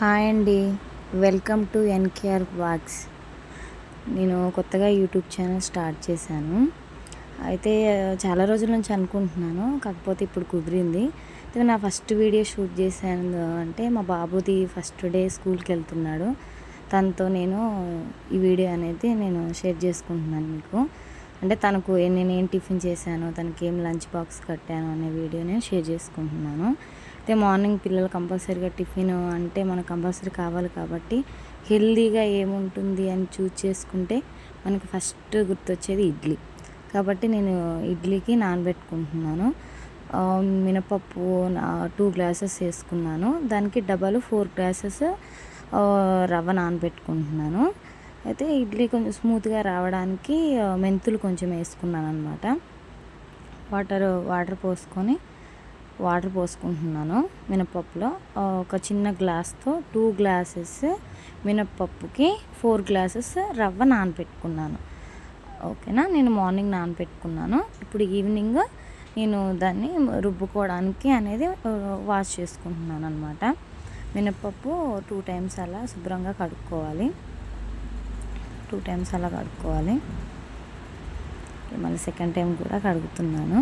Hi అండి. Welcome to NKR blogs నేను కొత్తగా యూట్యూబ్ ఛానల్ స్టార్ట్ చేశాను. అయితే చాలా రోజుల నుంచి అనుకుంటున్నాను కాకపోతే ఇప్పుడు కుదిరింది. అయితే నా ఫస్ట్ వీడియో షూట్ చేశాను అంటే మా బాబుది ఫస్ట్ డే స్కూల్కి వెళ్తున్నాడు. తనతో నేను ఈ వీడియో అనేది నేను షేర్ చేసుకుంటున్నాను మీకు. అంటే తనకు నేను ఏం టిఫిన్ చేశాను తనకి ఏం లంచ్ బాక్స్ కట్టాను అనే వీడియో నేను షేర్ చేసుకుంటున్నాను. అయితే మార్నింగ్ పిల్లలు కంపల్సరీగా టిఫిన్ అంటే మనకు కంపల్సరీ కావాలి కాబట్టి హెల్దీగా ఏముంటుంది అని చూస్ చేసుకుంటే మనకి ఫస్ట్ గుర్తొచ్చేది ఇడ్లీ. కాబట్టి నేను ఇడ్లీకి నానబెట్టుకుంటున్నాను. మినపప్పు టూ గ్లాసెస్ వేసుకున్నాను. దానికి డబల్ ఫోర్ గ్లాసెస్ రవ్వ నానబెట్టుకుంటున్నాను. అయితే ఇడ్లీ కొంచెం స్మూత్గా రావడానికి మెంతులు కొంచెం వేసుకున్నాను అనమాట వాటర్ వాటర్ పోసుకొని వాటర్ పోసుకుంటున్నాను మినపప్పులో. ఒక చిన్న గ్లాస్తో టూ గ్లాసెస్ మినపప్పుకి ఫోర్ గ్లాసెస్ రవ్వ నానబెట్టుకున్నాను ఓకేనా? నేను మార్నింగ్ నానబెట్టుకున్నాను ఇప్పుడు ఈవినింగ్ నేను దాన్ని రుబ్బుకోవడానికి అనేది వాష్ చేసుకుంటున్నాను అనమాట మినపప్పు టూ టైమ్స్ అలా శుభ్రంగా కడుక్కోవాలి. టూ టైమ్స్ అలా కడుక్కోవాలి. మళ్ళీ సెకండ్ టైం కూడా కడుగుతున్నాను.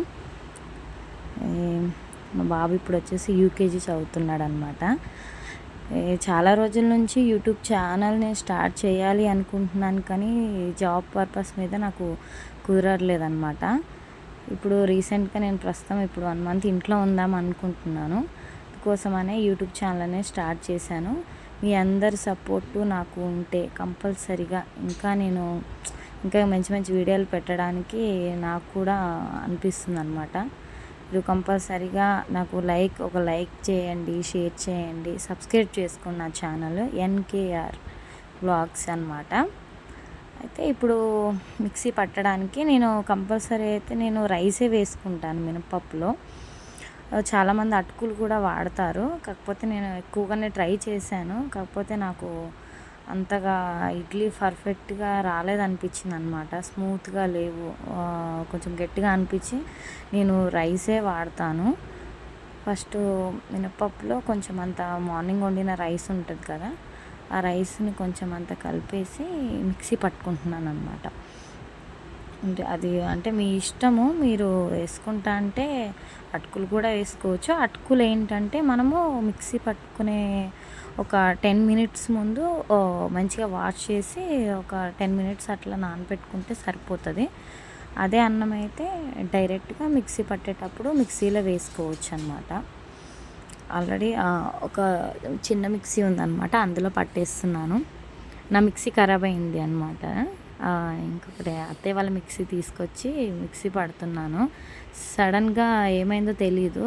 మా బాబు ఇప్పుడు వచ్చేసి యూకేజీ చదువుతున్నాడు అనమాట చాలా రోజుల నుంచి యూట్యూబ్ ఛానల్ నేను స్టార్ట్ చేయాలి అనుకుంటున్నాను కానీ జాబ్ పర్పస్ మీద నాకు కుదరలేదనమాట ఇప్పుడు రీసెంట్గా నేను ప్రస్తుతం ఇప్పుడు వన్ మంత్ ఇంట్లో ఉందాం అనుకుంటున్నాను. కోసమనే యూట్యూబ్ ఛానల్ అనేది స్టార్ట్ చేశాను. మీ అందరి సపోర్టు నాకు ఉంటే కంపల్సరిగా ఇంకా నేను ఇంకా మంచి మంచి వీడియోలు పెట్టడానికి నాకు కూడా అనిపిస్తుంది అనమాట మీరు కంపల్సరిగా నాకు లైక్ ఒక లైక్ చేయండి షేర్ చేయండి. సబ్స్క్రైబ్ చేసుకున్న ఛానల్ ఎన్కేఆర్ బ్లాగ్స్ అన్నమాట. అయితే ఇప్పుడు మిక్సీ పట్టడానికి నేను కంపల్సరీ అయితే నేను రైసే వేసుకుంటాను మినపప్పులో చాలామంది అటుకులు కూడా వాడతారు. కాకపోతే నేను ఎక్కువగానే ట్రై చేశాను. కాకపోతే నాకు అంతగా ఇడ్లీ పర్ఫెక్ట్గా రాలేదనిపించింది అనమాట స్మూత్గా లేవు. కొంచెం గట్టిగా అనిపించి నేను రైసే వాడతాను. ఫస్ట్ మినపప్పులో కొంచెం అంత మార్నింగ్ వండిన రైస్ ఉంటుంది కదా ఆ రైస్ని కొంచెం అంత కలిపేసి మిక్సీ పట్టుకుంటున్నాను అనమాట అంటే అది అంటే మీ ఇష్టము మీరు వేసుకుంటా అంటే అటుకులు కూడా వేసుకోవచ్చు. అటుకులు ఏంటంటే మనము మిక్సీ పట్టుకునే ఒక టెన్ మినిట్స్ ముందు మంచిగా వాష్ చేసి ఒక టెన్ మినిట్స్ అట్లా నానబెట్టుకుంటే సరిపోతుంది. అదే అన్నం అయితే డైరెక్ట్గా మిక్సీ పట్టేటప్పుడు మిక్సీలో వేసుకోవచ్చు అనమాట ఆల్రెడీ ఒక చిన్న మిక్సీ ఉందన్నమాట అందులో పట్టేస్తున్నాను. నా మిక్సీ ఖరాబ్ అయింది అనమాట ఇంకొకటి అత్తయ్య వాళ్ళ మిక్సీ తీసుకొచ్చి మిక్సీ పడుతున్నాను. సడన్గా ఏమైందో తెలీదు.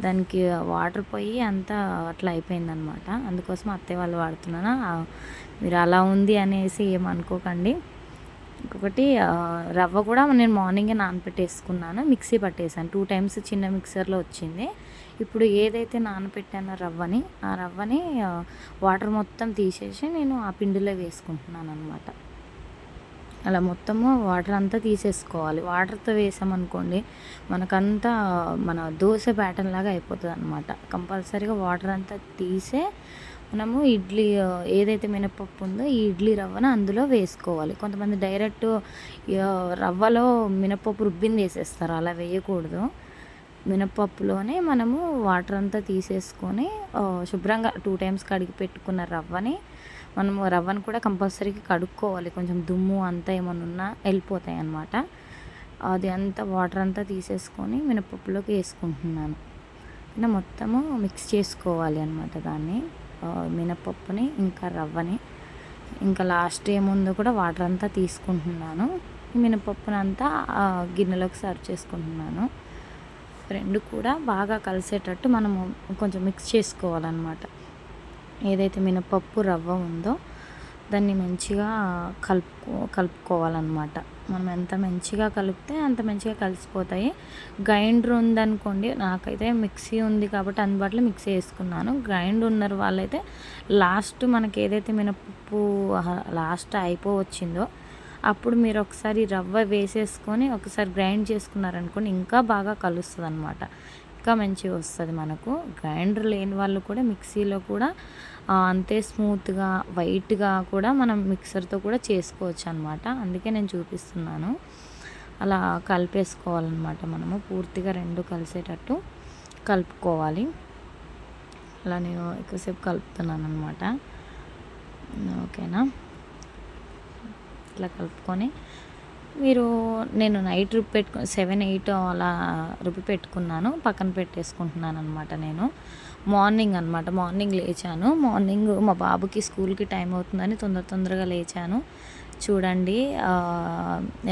దానికి వాటర్ పోయి అంతా అట్లా అయిపోయిందనమాట అందుకోసం అత్తయ్య వాళ్ళు వాడుతున్నాను? మీరు అలా ఉంది అనేసి ఏమనుకోకండి ఇంకొకటి రవ్వ కూడా నేను మార్నింగే నానబెట్టేసుకున్నాను మిక్సీ పట్టేసాను. టూ టైమ్స్ చిన్న మిక్సర్లో వచ్చింది. ఇప్పుడు ఏదైతే నానపెట్టానో రవ్వని ఆ రవ్వని వాటర్ మొత్తం తీసేసి నేను ఆ పిండిలో వేసుకుంటున్నాను అనమాట అలా మొత్తము వాటర్ అంతా తీసేసుకోవాలి. వాటర్తో వేసామనుకోండి మనకంతా మన దోశ ప్యాటర్న్ లాగా అయిపోతుంది అనమాట కంపల్సరీగా వాటర్ అంతా తీసే మనము ఇడ్లీ ఏదైతే మినపప్పు ఉందో ఈ ఇడ్లీ రవ్వను అందులో వేసుకోవాలి. కొంతమంది డైరెక్ట్ రవ్వలో మినపప్పు రుబ్బింది వేసేస్తారు. అలా వేయకూడదు. మినపప్పులోనే మనము వాటర్ అంతా తీసేసుకొని శుభ్రంగా టూ టైమ్స్ కడిగి పెట్టుకున్న రవ్వని మనం రవ్వను కూడా కంపల్సరీగా కడుక్కోవాలి. కొంచెం దుమ్ము అంతా ఏమన్నా ఉన్నా వెళ్ళిపోతాయి అన్నమాట. అది అంతా వాటర్ అంతా తీసేసుకొని మినపప్పులోకి వేసుకుంటున్నాను. ఇలా మొత్తము మిక్స్ చేసుకోవాలి అనమాట దాన్ని. మినపప్పుని ఇంకా రవ్వని. ఇంకా లాస్ట్ ఏముందో కూడా వాటర్ అంతా తీసుకుంటున్నాను. మినపప్పుని అంతా గిన్నెలోకి సర్వ్ చేసుకుంటున్నాను. రెండు కూడా బాగా కలిసేటట్టు మనము కొంచెం మిక్స్ చేసుకోవాలన్నమాట. ఏదైతే మినపప్పు రవ్వ ఉందో దాన్ని మంచిగా కలుపుకో కలుపుకోవాలన్నమాట. మనం ఎంత మంచిగా కలిపితే అంత మంచిగా కలిసిపోతాయి. గ్రైండర్ ఉందనుకోండి నాకైతే మిక్సీ ఉంది కాబట్టి అందుబాటులో మిక్సీ వేసుకున్నాను. గ్రైండ్ ఉన్నారు వాళ్ళైతే లాస్ట్ మనకి ఏదైతే మినపప్పు లాస్ట్ అయిపోవచ్చిందో అప్పుడు మీరు ఒకసారి రవ్వ వేసేసుకొని ఒకసారి గ్రైండ్ చేసుకున్నారనుకోండి ఇంకా బాగా కలుస్తుంది అనమాట ఇంకా మంచిగా వస్తుంది మనకు. గ్రైండర్ లేని వాళ్ళు కూడా మిక్సీలో కూడా అంతే స్మూత్గా వైట్గా కూడా మనం మిక్సర్తో కూడా చేసుకోవచ్చు అనమాట అందుకే నేను చూపిస్తున్నాను. అలా కలిపేసుకోవాలన్నమాట మనము. పూర్తిగా రెండు కలిసేటట్టు కలుపుకోవాలి. అలా నేను ఎక్కువసేపు కలుపుతున్నాను అనమాట ఓకేనా? ఇట్లా కలుపుకొని మీరు నేను నైట్ రుబ్బి పెట్టుకు సెవెన్ ఎయిట్ అలా రుబ్బి పెట్టుకున్నాను. పక్కన పెట్టేసుకుంటున్నాను అనమాట నేను. మార్నింగ్ అనమాట మార్నింగ్ లేచాను. మార్నింగ్ మా బాబుకి స్కూల్కి టైం అవుతుందని తొందర తొందరగా లేచాను. చూడండి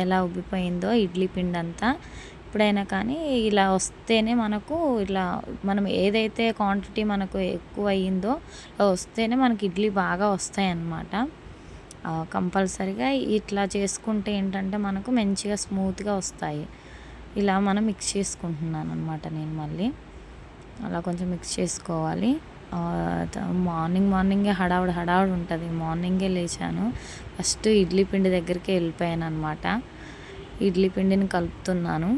ఎలా ఉబ్బిపోయిందో ఇడ్లీ పిండి అంతా ఎప్పుడైనా కానీ ఇలా వస్తేనే మనకు ఇలా మనం ఏదైతే క్వాంటిటీ మనకు ఎక్కువ అయ్యిందో వస్తేనే మనకి ఇడ్లీ బాగా వస్తాయి అన్నమాట కంపల్సరిగా ఇట్లా చేసుకుంటే ఏంటంటే మనకు మంచిగా స్మూత్గా వస్తాయి. ఇలా మనం మిక్స్ చేసుకుంటున్నాను అనమాట నేను మళ్ళీ. అలా కొంచెం మిక్స్ చేసుకోవాలి. మార్నింగ్ మార్నింగే హడావుడి హడావుడి ఉంటుంది. మార్నింగే లేచాను. ఫస్ట్ ఇడ్లీ పిండి దగ్గరికి వెళ్ళిపోయాను అనమాట ఇడ్లీ పిండిని కలుపుతున్నాను.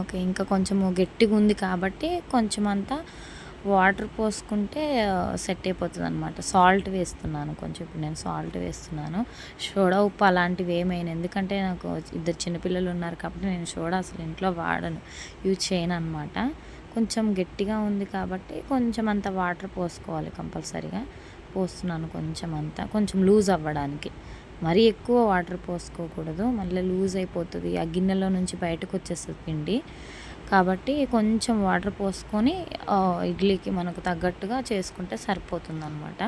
ఓకే ఇంకా కొంచెము గట్టిగా ఉంది కాబట్టి కొంచెం అంతా వాటర్ పోసుకుంటే సెట్ అయిపోతుంది అనమాట సాల్ట్ వేస్తున్నాను కొంచెం. ఇప్పుడు నేను సాల్ట్ వేస్తున్నాను. సోడా ఉప్పు అలాంటివి ఏమైనా. ఎందుకంటే నాకు ఇద్దరు చిన్నపిల్లలు ఉన్నారు కాబట్టి నేను సోడా అసలు ఇంట్లో వాడను. యూజ్ చేయను అనమాట కొంచెం గట్టిగా ఉంది కాబట్టి కొంచెం అంత వాటర్ పోసుకోవాలి కంపల్సరీగా. పోస్తున్నాను కొంచెం అంతా. కొంచెం లూజ్ అవ్వడానికి. మరీ ఎక్కువ వాటర్ పోసుకోకూడదు. మళ్ళీ లూజ్ అయిపోతుంది. ఆ గిన్నెలో నుంచి బయటకు వచ్చేస్తుంది పిండి. కాబట్టి కొంచెం వాటర్ పోసుకొని ఇడ్లీకి మనకు తగ్గట్టుగా చేసుకుంటే సరిపోతుంది అనమాట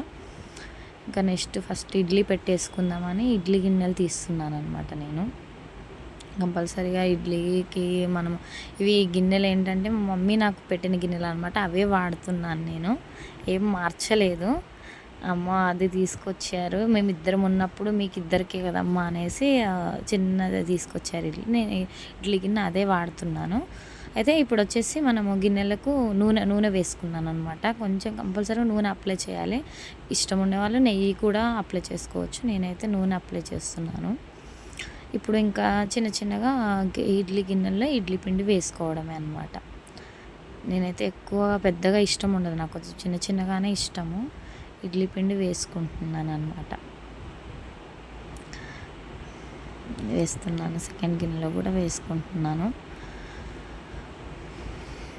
ఇంకా నెక్స్ట్ ఫస్ట్ ఇడ్లీ పెట్టేసుకుందామని ఇడ్లీ గిన్నెలు తీస్తున్నాను అనమాట నేను. కంపల్సరీగా ఇడ్లీకి మనం ఇవి గిన్నెలు ఏంటంటే మా మమ్మీ నాకు పెట్టిన గిన్నెలు అనమాట అవే వాడుతున్నాను నేను. ఏం మార్చలేదు. అమ్మ అది తీసుకొచ్చారు. మేము ఇద్దరం ఉన్నప్పుడు మీకు ఇద్దరికే కదమ్మా అనేసి చిన్నది తీసుకొచ్చారు ఇడ్లీ. నేను ఇడ్లీ గిన్నె అదే వాడుతున్నాను. అయితే ఇప్పుడు వచ్చేసి మనము గిన్నెలకు నూనె నూనె వేసుకున్నాను అనమాట కొంచెం కంపల్సరీ నూనె అప్లై చేయాలి. ఇష్టం ఉండేవాళ్ళు నెయ్యి కూడా అప్లై చేసుకోవచ్చు. నేనైతే నూనె అప్లై చేస్తున్నాను. ఇప్పుడు ఇంకా చిన్న చిన్నగా ఇడ్లీ గిన్నెల్లో ఇడ్లీ పిండి వేసుకోవడమే అనమాట నేనైతే ఎక్కువ పెద్దగా ఇష్టం ఉండదు. నాకు కొంచెం చిన్న చిన్నగానే ఇష్టము. ఇడ్లీ పిండి వేసుకుంటున్నాను అనమాట వేస్తున్నాను. సెకండ్ గిన్నెలో కూడా వేసుకుంటున్నాను.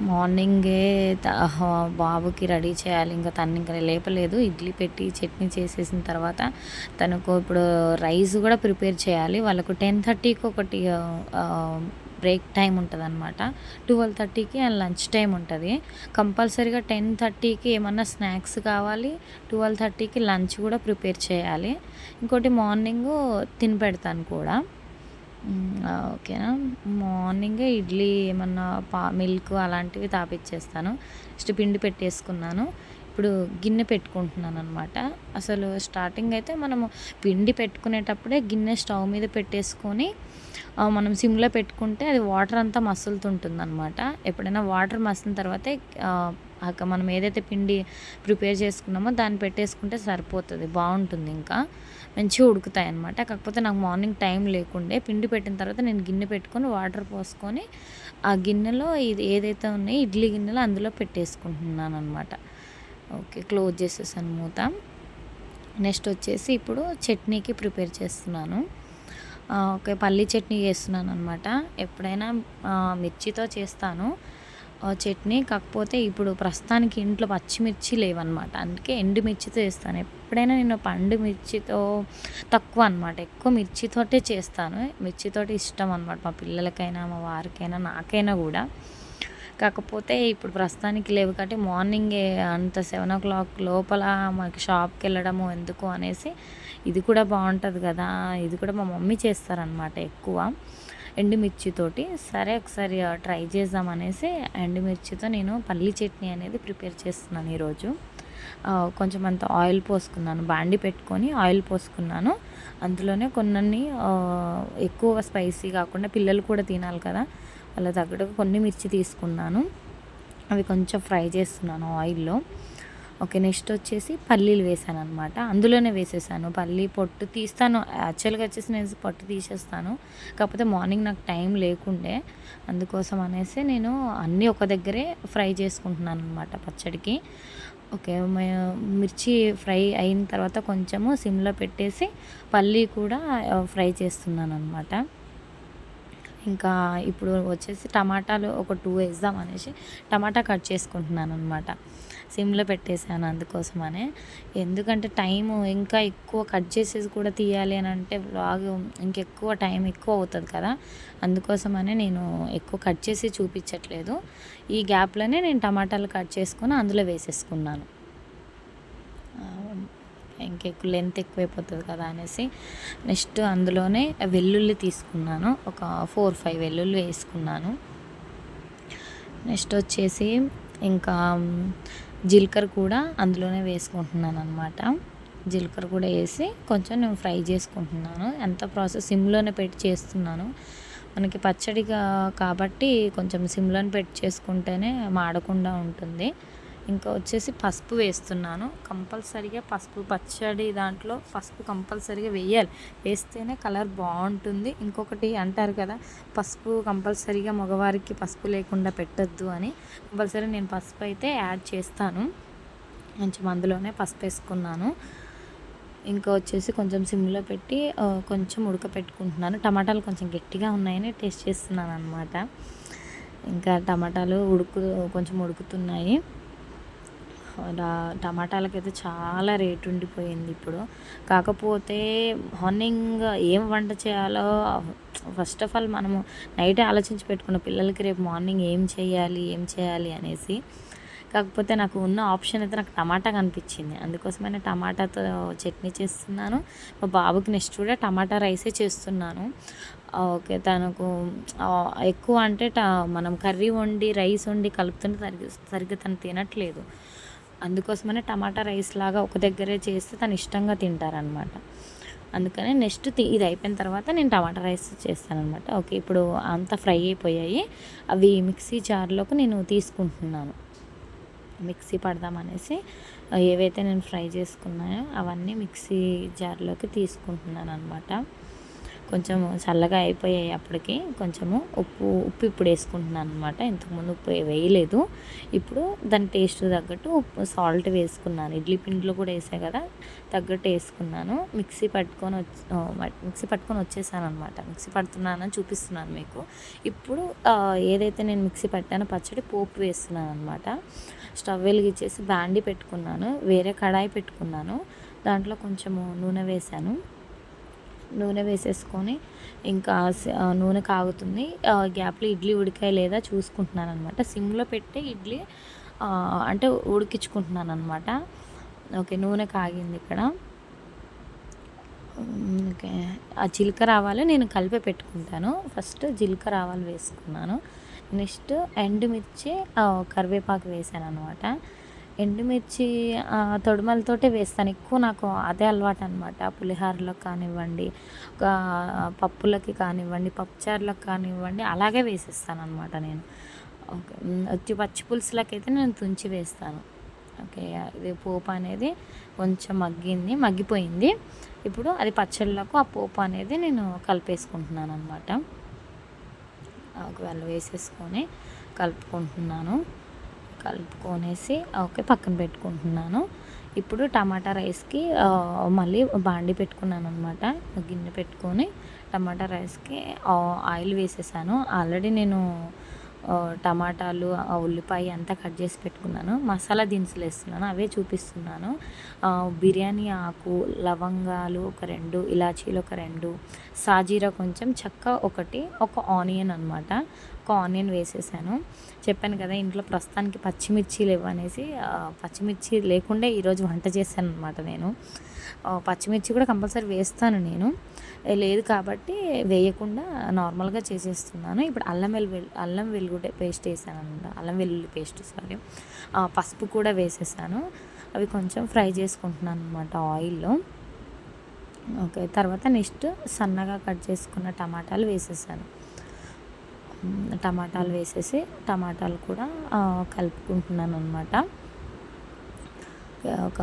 మార్నింగే బాబుకి రెడీ చేయాలి. ఇంకా తను ఇంకా లేపలేదు. ఇడ్లీ పెట్టి చట్నీ చేసేసిన తర్వాత తనకు ఇప్పుడు రైస్ కూడా ప్రిపేర్ చేయాలి. వాళ్ళకు టెన్ థర్టీకి ఒకటి బ్రేక్ టైం ఉంటుంది అనమాట ట్వెల్వ్ థర్టీకి అండ్ లంచ్ టైం ఉంటుంది. కంపల్సరీగా టెన్ థర్టీకి ఏమన్నా స్నాక్స్ కావాలి. ట్వెల్వ్ థర్టీకి లంచ్ కూడా ప్రిపేర్ చేయాలి. ఇంకోటి మార్నింగ్ తిని పెడతాను కూడా. ఓకేనా? మార్నింగే ఇడ్లీ ఏమన్నా పా మిల్క్ అలాంటివి తాపిచ్చేస్తాను. నెక్స్ట్ పిండి పెట్టేసుకున్నాను. ఇప్పుడు గిన్నె పెట్టుకుంటున్నాను అనమాట అసలు స్టార్టింగ్ అయితే మనము పిండి పెట్టుకునేటప్పుడే గిన్నె స్టవ్ మీద పెట్టేసుకొని మనం సిమ్లో పెట్టుకుంటే అది వాటర్ అంతా మసులుతుంటుంది అనమాట ఎప్పుడైనా వాటర్ మసిలిన తర్వాతే మనం ఏదైతే పిండి ప్రిపేర్ చేసుకున్నామో దాన్ని పెట్టేసుకుంటే సరిపోతుంది బాగుంటుంది ఇంకా. మంచిగా ఉడుకుతాయి అనమాట కాకపోతే నాకు మార్నింగ్ టైం లేకుండే పిండి పెట్టిన తర్వాత నేను గిన్నె పెట్టుకొని వాటర్ పోసుకొని ఆ గిన్నెలో ఇది ఏదైతే ఉన్నాయో ఇడ్లీ గిన్నెలో అందులో పెట్టేసుకుంటున్నాను అనమాట ఓకే క్లోజ్ చేసేసాను మూత. నెక్స్ట్ వచ్చేసి ఇప్పుడు చట్నీకి ప్రిపేర్ చేస్తున్నాను. ఓకే పల్లీ చట్నీ చేస్తున్నాను అనమాట ఎప్పుడైనా మిర్చితో చేస్తాను. చట్నీ కాకపోతే ఇప్పుడు ప్రస్తుతానికి ఇంట్లో పచ్చిమిర్చి లేవన్నమాట. అందుకే ఎండుమిర్చితో చేస్తాను. ఎప్పుడైనా నేను పండు మిర్చితో తక్కువ అనమాట ఎక్కువ మిర్చితోటే చేస్తాను. మిర్చితోటి ఇష్టం అనమాట మా పిల్లలకైనా మా వారికైనా నాకైనా కూడా. కాకపోతే ఇప్పుడు ప్రస్తుతానికి లేవు కాబట్టి మార్నింగే అంత సెవెన్ ఓ క్లాక్ లోపల మాకు షాప్కి వెళ్ళడము ఎందుకు అనేసి ఇది కూడా బాగుంటుంది కదా. ఇది కూడా మా మమ్మీ చేస్తారనమాట ఎక్కువ. ఎండుమిర్చితోటి. సరే ఒకసారి ట్రై చేద్దాం అనేసి ఎండుమిర్చితో నేను పల్లి చట్నీ అనేది ప్రిపేర్ చేస్తున్నాను ఈరోజు. కొంచెం అంత ఆయిల్ పోసుకున్నాను. బాండి పెట్టుకొని ఆయిల్ పోసుకున్నాను. అందులోనే కొన్ని ఎక్కువ స్పైసీ కాకుండా పిల్లలు కూడా తినాలి కదా. వాళ్ళ తగ్గట్టుగా కొన్ని మిర్చి తీసుకున్నాను. అవి కొంచెం ఫ్రై చేస్తున్నాను ఆయిల్లో. ఓకే నెక్స్ట్ వచ్చేసి పల్లీలు వేసాను అనమాట అందులోనే వేసేసాను. పల్లీ పొట్టు తీస్తాను. యాక్చువల్గా వచ్చేసి నేను పొట్టు తీసేస్తాను. కాకపోతే మార్నింగ్ నాకు టైం లేకుండే. అందుకోసం అనేసి నేను అన్నీ ఒక దగ్గరే ఫ్రై చేసుకుంటున్నాను అనమాట పచ్చడికి. ఓకే మిర్చి ఫ్రై అయిన తర్వాత కొంచెము సిమ్లో పెట్టేసి పల్లీ కూడా ఫ్రై చేస్తున్నాను అనమాట ఇంకా ఇప్పుడు వచ్చేసి టమాటాలు ఒక టూ వేద్దాం అనేసి టమాటా కట్ చేసుకుంటున్నాను అనమాట సిమ్లో పెట్టేశాను అందుకోసమనే. ఎందుకంటే టైం ఇంకా ఎక్కువ కట్ చేసేసి కూడా తీయాలి అని అంటే బ్లాగ్ ఇంకెక్కువ టైం ఎక్కువ అవుతుంది కదా. అందుకోసమనే నేను ఎక్కువ కట్ చేసి చూపించట్లేదు. ఈ గ్యాప్లోనే నేను టమాటాలు కట్ చేసుకొని అందులో వేసేసుకున్నాను. ఇంకెక్కువ లెంత్ ఎక్కువైపోతుంది కదా అనేసి నెక్స్ట్ అందులోనే వెల్లుల్లి తీసుకున్నాను. ఒక ఫోర్ ఫైవ్ వెల్లుల్లి వేసుకున్నాను. నెక్స్ట్ వచ్చేసి ఇంకా జీలకర్ర కూడా అందులోనే వేసుకుంటున్నాను అనమాట జీలకర్ర కూడా వేసి కొంచెం నేను ఫ్రై చేసుకుంటున్నాను. ఎంత ప్రాసెస్ సిమ్లోనే పెట్టి చేస్తున్నాను. మనకి పచ్చడిగా కాబట్టి కొంచెం సిమ్లోనే పెట్టి చేసుకుంటేనే మాడకుండా ఉంటుంది. ఇంకా వచ్చేసి పసుపు వేస్తున్నాను. కంపల్సరీగా పసుపు పచ్చడి దాంట్లో పసుపు కంపల్సరీగా వేయాలి. వేస్తేనే కలర్ బాగుంటుంది. ఇంకొకటి అంటారు కదా పసుపు కంపల్సరీగా మగవారికి పసుపు లేకుండా పెట్టద్దు అని. కంపల్సరీ నేను పసుపు అయితే యాడ్ చేస్తాను. కొంచెం అందులోనే పసుపు వేసుకున్నాను. ఇంకా వచ్చేసి కొంచెం సిమ్లో పెట్టి కొంచెం ఉడకపెట్టుకుంటున్నాను. టమాటాలు కొంచెం గట్టిగా ఉన్నాయని టేస్ట్ చేస్తున్నాను అనమాట ఇంకా టమాటాలు ఉడుకు కొంచెం ఉడుకుతున్నాయి. టమాటాలకైతే చాలా రేటు ఉండిపోయింది ఇప్పుడు. కాకపోతే మార్నింగ్ ఏం వంట చేయాలో ఫస్ట్ ఆఫ్ ఆల్ మనము నైట్ ఆలోచించి పెట్టుకున్న పిల్లలకి రేపు మార్నింగ్ ఏం చేయాలి ఏం చేయాలి అనేసి. కాకపోతే నాకు ఉన్న ఆప్షన్ అయితే నాకు టమాటా కనిపించింది. అందుకోసమైనా టమాటాతో చట్నీ చేస్తున్నాను. మా బాబుకి నెక్స్ట్ కూడా టమాటా రైసే చేస్తున్నాను. ఓకే తనకు ఎక్కువ అంటే మనం కర్రీ వండి రైస్ వండి కలుపుతుంటే సరిగ్గా సరిగ్గా తను తినట్లేదు. అందుకోసమనే టమాటా రైస్ లాగా ఒక దగ్గరే చేస్తే తను ఇష్టంగా తింటారనమాట అందుకనే నెక్స్ట్ ఇది అయిపోయిన తర్వాత నేను టమాటా రైస్ చేస్తానమాట ఓకే ఇప్పుడు అంతా ఫ్రై అయిపోయాయి. అవి మిక్సీ జార్లోకి నేను తీసుకుంటున్నాను. మిక్సీ పడదామనేసి ఏవైతే నేను ఫ్రై చేసుకున్నాయో అవన్నీ మిక్సీ జార్లోకి తీసుకుంటున్నాను అనమాట కొంచెం చల్లగా అయిపోయాయి అప్పటికి. కొంచెము ఉప్పు ఉప్పు ఇప్పుడు వేసుకుంటున్నాను అనమాట ఇంతకుముందు ఉప్పు వేయలేదు. ఇప్పుడు దాని టేస్ట్ తగ్గట్టు ఉప్పు సాల్ట్ వేసుకున్నాను. ఇడ్లీ పిండిలో కూడా వేసాయి కదా తగ్గట్టు వేసుకున్నాను. మిక్సీ పట్టుకొని వచ్చి మిక్సీ పట్టుకొని వచ్చేసాను అనమాట మిక్సీ పడుతున్నానని చూపిస్తున్నాను మీకు. ఇప్పుడు ఏదైతే నేను మిక్సీ పట్టానో పచ్చడి పోపు వేస్తున్నాను అనమాట స్టవ్ వెలిగించేసి బాండి పెట్టుకున్నాను. వేరే కడాయి పెట్టుకున్నాను. దాంట్లో కొంచెము నూనె వేశాను నూనె వేసేసుకొని ఇంకా నూనె కాగుతుంది. గ్యాప్లో ఇడ్లీ ఉడికాయ లేదా చూసుకుంటున్నాను అనమాట సిమ్లో పెట్టి ఇడ్లీ అంటే ఉడికించుకుంటున్నాను అనమాట ఓకే నూనె కాగింది ఇక్కడ. ఓకే. ఆ జీలకర్ర ఆవాలు నేను కలిపి పెట్టుకుంటాను. ఫస్ట్ జీలకర్ర ఆవాలు వేసుకున్నాను. నెక్స్ట్ ఎండుమిర్చి కరివేపాకు వేసాను అనమాట ఎండుమిర్చి తొడుమలతోటే వేస్తాను. ఎక్కువ నాకు అదే అలవాటు అనమాట పులిహోరలకు కానివ్వండి పప్పులకి కానివ్వండి పప్పుచారులకు కానివ్వండి అలాగే వేసేస్తాను అనమాట నేను. ఓకే. వచ్చి పచ్చి పులుసులకి అయితే నేను తుంచి వేస్తాను. ఓకే. ఇది పోపు అనేది కొంచెం మగ్గింది మగ్గిపోయింది. ఇప్పుడు అది పచ్చళ్ళకు ఆ పోపు అనేది నేను కలిపేసుకుంటున్నాను అనమాట ఒకవేళ వేసేసుకొని కలుపుకుంటున్నాను. కలుపుకొనేసి ఓకే పక్కన పెట్టుకుంటున్నాను. ఇప్పుడు టమాటా రైస్కి మళ్ళీ బాండి పెట్టుకున్నాను అనమాట గిన్నె పెట్టుకొని టమాటా రైస్కి ఆయిల్ వేసేసాను. ఆల్రెడీ నేను టమాటాలు ఉల్లిపాయ అంతా కట్ చేసి పెట్టుకున్నాను. మసాలా దినుసులు వేస్తున్నాను అవే చూపిస్తున్నాను. బిర్యానీ ఆకు లవంగాలు ఒక రెండు ఇలాచీలు ఒక రెండు సాజీరా కొంచెం చెక్క ఒకటి ఒక ఆనియన్ అనమాట ఒక ఆనియన్ వేసేసాను. చెప్పాను కదా ఇంట్లో ప్రస్తుతానికి పచ్చిమిర్చి లేవు అనేసి పచ్చిమిర్చి లేకుండే ఈరోజు వంట చేశాను అనమాట నేను. పచ్చిమిర్చి కూడా కంపల్సరీ వేస్తాను నేను. లేదు కాబట్టి వేయకుండా నార్మల్గా చేసేస్తున్నాను. ఇప్పుడు అల్లం వెల్లుల్లి అల్లం వెల్లుల్లి పేస్ట్ వేసాను అనమాట అల్లం వెల్లుల్లి పేస్ట్ సారీ. పసుపు కూడా వేసేసాను. అవి కొంచెం ఫ్రై చేసుకుంటున్నాను అనమాట ఆయిల్లో. ఓకే తర్వాత నెక్స్ట్ సన్నగా కట్ చేసుకున్న టమాటాలు వేసేసాను. టమాటాలు వేసేసి టమాటాలు కూడా కలుపుకుంటున్నాను అనమాట ఒక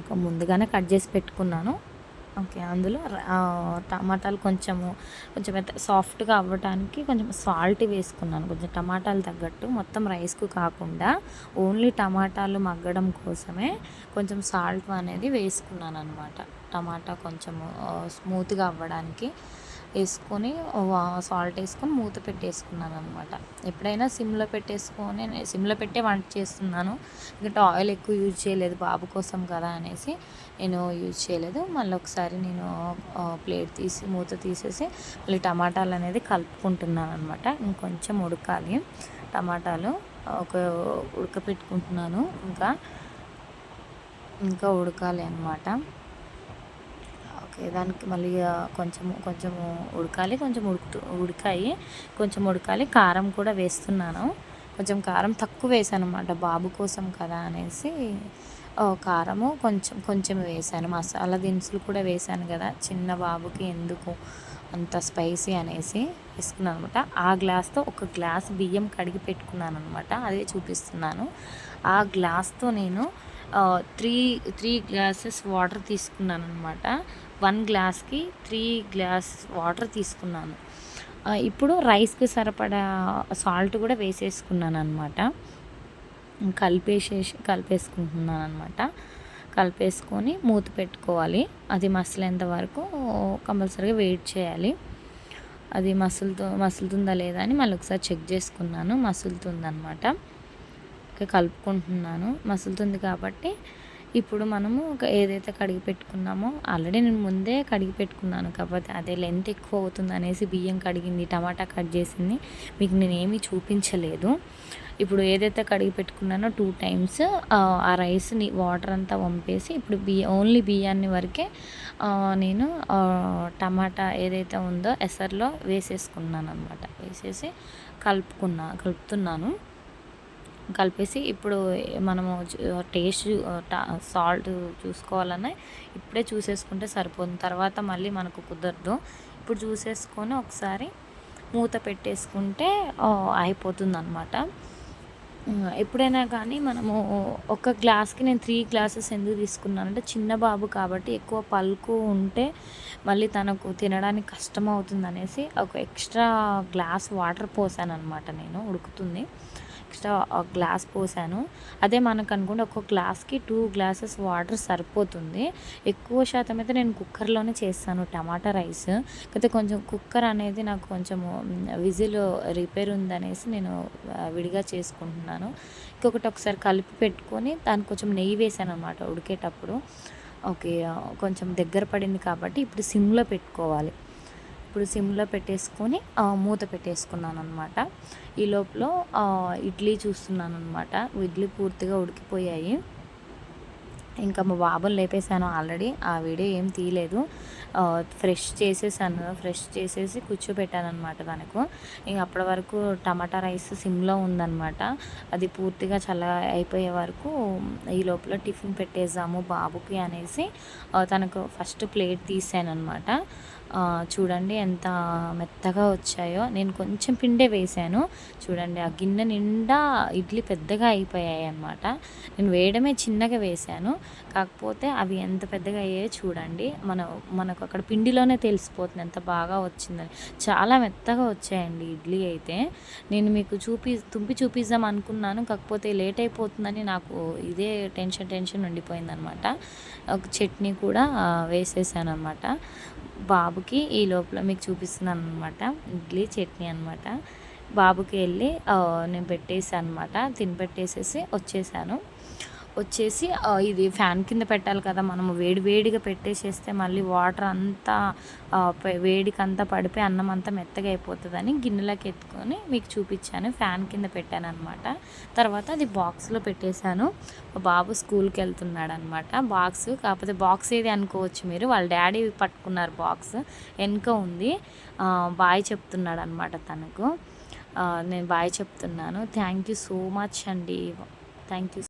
ఒక ముందుగానే కట్ చేసి పెట్టుకున్నాను. ఓకే అందులో టమాటాలు కొంచెము కొంచెం సాఫ్ట్గా అవ్వటానికి కొంచెం సాల్ట్ వేసుకున్నాను. కొంచెం టమాటాలు తగ్గట్టు. మొత్తం రైస్కు కాకుండా ఓన్లీ టమాటాలు మగ్గడం కోసమే కొంచెం సాల్ట్ అనేది వేసుకున్నాను అనమాట టమాటా కొంచెము స్మూత్గా అవ్వడానికి. వేసుకొని సాల్ట్ వేసుకొని మూత పెట్టేసుకున్నాను అనమాట ఎప్పుడైనా సిమ్లో పెట్టేసుకొని నేను సిమ్లో పెట్టే వంట చేస్తున్నాను. ఎందుకంటే ఆయిల్ ఎక్కువ యూజ్ చేయలేదు బాబు కోసం కదా అనేసి నేను యూజ్ చేయలేదు. మళ్ళీ ఒకసారి నేను ప్లేట్ తీసి మూత తీసేసి మళ్ళీ టమాటాలు అనేది కలుపుకుంటున్నాను అనమాట ఇంకొంచెం ఉడకాలి. టమాటాలు ఒక ఉడకపెట్టుకుంటున్నాను. ఇంకా ఇంకా ఉడకాలి అనమాట ఓకే దానికి మళ్ళీ కొంచెం కొంచెం ఉడకాలి కొంచెం ఉడుకుతూ ఉడికాయి కొంచెం ఉడకాలి. కారం కూడా వేస్తున్నాను. కొంచెం కారం తక్కువ వేసాను అనమాట బాబు కోసం కదా అనేసి. కారము కొంచెం కొంచెం వేసాను. మసాలా దినుసులు కూడా వేసాను కదా చిన్న బాబుకి ఎందుకు అంత స్పైసీ అనేసి వేసుకున్నాను అనమాట ఆ గ్లాస్తో ఒక గ్లాస్ బియ్యం కడిగి పెట్టుకున్నాను అనమాట అదే చూపిస్తున్నాను. ఆ గ్లాస్తో నేను త్రీ త్రీ గ్లాసెస్ వాటర్ తీసుకున్నాను అనమాట వన్ గ్లాస్కి త్రీ గ్లాస్ వాటర్ తీసుకున్నాను. ఇప్పుడు రైస్కి సరిపడా సాల్ట్ కూడా వేసేసుకున్నాను అనమాట కలిపేసేసి కలిపేసుకుంటున్నాను అనమాట కలిపేసుకొని మూత పెట్టుకోవాలి. అది మసలేంత వరకు కంపల్సరీగా వెయిట్ చేయాలి. అది మసులుతో మసులుతుందా లేదా అని మళ్ళీ ఒకసారి చెక్ చేసుకున్నాను. మసులుతుందనమాట ఓకే కలుపుకుంటున్నాను. మసులుతుంది కాబట్టి ఇప్పుడు మనము ఒక ఏదైతే కడిగి పెట్టుకున్నామో ఆల్రెడీ నేను ముందే కడిగి పెట్టుకున్నాను కాకపోతే అదే లెంత్ ఎక్కువ అవుతుంది అనేసి బియ్యం కడిగింది టమాటా కట్ చేసింది. మీకు నేను ఏమీ చూపించలేదు. ఇప్పుడు ఏదైతే కడిగి పెట్టుకున్నానో టూ టైమ్స్ ఆ రైస్ని వాటర్ అంతా వంపేసి ఇప్పుడు బియ్య ఓన్లీ బియ్యాన్ని వరకే నేను టమాటా ఏదైతే ఉందో ఎసర్లో వేసేసుకున్నాను అనమాట వేసేసి కలుపుకున్నా కలుపుతున్నాను. కలిపేసి ఇప్పుడు మనము టేస్ట్ సాల్ట్ చూసుకోవాలనే ఇప్పుడే చూసేసుకుంటే సరిపోతుంది. తర్వాత మళ్ళీ మనకు కుదరదు. ఇప్పుడు చూసేసుకొని ఒకసారి మూత పెట్టేసుకుంటే అయిపోతుంది అనమాట ఎప్పుడైనా కానీ మనము ఒక గ్లాస్కి నేను త్రీ గ్లాసెస్ ఎందుకు తీసుకున్నానంటే చిన్న బాబు కాబట్టి ఎక్కువ పలుకు ఉంటే మళ్ళీ తనకు తినడానికి కష్టం అవుతుంది అనేసి ఒక ఎక్స్ట్రా గ్లాస్ వాటర్ పోసాను అనమాట నేను ఉడుకుతుంది. ఎక్స్ట్రా గ్లాస్ పోసాను. అదే మనకు అనుకుంటే ఒక గ్లాస్కి టూ గ్లాసెస్ వాటర్ సరిపోతుంది. ఎక్కువ శాతం అయితే నేను కుక్కర్లోనే చేస్తాను టమాటా రైస్. అయితే కొంచెం కుక్కర్ అనేది నాకు కొంచెం విజిల్ రిపేర్ ఉందనేసి నేను విడిగా చేసుకుంటున్నాను. ఇంకొకటి ఒకసారి కలిపి పెట్టుకొని దానికి కొంచెం నెయ్యి వేసాను అనమాట ఉడికేటప్పుడు. ఓకే కొంచెం దగ్గర పడింది కాబట్టి ఇప్పుడు సిమ్లో పెట్టుకోవాలి. ఇప్పుడు సిమ్లో పెట్టేసుకొని మూత పెట్టేసుకున్నాను అనమాట ఈ లోపల ఇడ్లీ చూస్తున్నాను అనమాట ఇడ్లీ పూర్తిగా ఉడికిపోయాయి. ఇంకా మా బాబుని లేపేశాను ఆల్రెడీ. ఆ వీడియో ఏం తీయలేదు. ఫ్రెష్ చేసేసాను. ఫ్రెష్ చేసేసి కూర్చోబెట్టాను అనమాట తనకు. ఇంక అప్పటి వరకు టమాటా రైస్ సిమ్లో ఉందన్నమాట. అది పూర్తిగా చల్ల అయిపోయే వరకు ఈ లోపల టిఫిన్ పెట్టేసాము బాబుకి అనేసి తనకు ఫస్ట్ ప్లేట్ తీసాను అనమాట చూడండి ఎంత మెత్తగా వచ్చాయో. నేను కొంచెం పిండే వేసాను. చూడండి ఆ గిన్నె నిండా ఇడ్లీ పెద్దగా అయిపోయాయి అన్నమాట. నేను వేయడమే చిన్నగా వేసాను. కాకపోతే అవి ఎంత పెద్దగా అయ్యాయో చూడండి. మన మనకు అక్కడ పిండిలోనే తెలిసిపోతుంది ఎంత బాగా వచ్చిందని. చాలా మెత్తగా వచ్చాయండి ఇడ్లీ అయితే. నేను మీకు చూపి తుంపి చూపిద్దాం అనుకున్నాను. కాకపోతే లేట్ అయిపోతుందని నాకు ఇదే టెన్షన్ టెన్షన్ ఉండిపోయింది అనమాట ఒక చట్నీ కూడా వేసేసాను అనమాట బాబుకి ఈ లోపల మీకు చూపిస్తున్నాను అనమాట ఇడ్లీ చట్నీ అనమాట బాబుకి వెళ్ళి నేను పెట్టేసాను అనమాట తిని పెట్టేసేసి వచ్చేసాను. వచ్చేసి ఇది ఫ్యాన్ కింద పెట్టాలి కదా మనము. వేడి వేడిగా పెట్టేసేస్తే మళ్ళీ వాటర్ అంతా వేడికంతా వేడికి అంతా పడిపోయి అన్నం అంతా మెత్తగా అయిపోతుందని గిన్నెలోకి ఎత్తుకొని మీకు చూపించాను. ఫ్యాన్ కింద పెట్టాను అనమాట తర్వాత అది బాక్స్లో పెట్టేశాను. మా బాబు స్కూల్కి వెళ్తున్నాడు అనమాట బాక్స్ కాకపోతే బాక్స్ ఏది అనుకోవచ్చు మీరు. వాళ్ళ డాడీ పట్టుకున్నారు బాక్స్. వెనుక ఉంది. బాయ్ చెప్తున్నాడు అనమాట తనకు నేను బాయ్ చెప్తున్నాను. థ్యాంక్ యూ సో మచ్ అండి. Thank you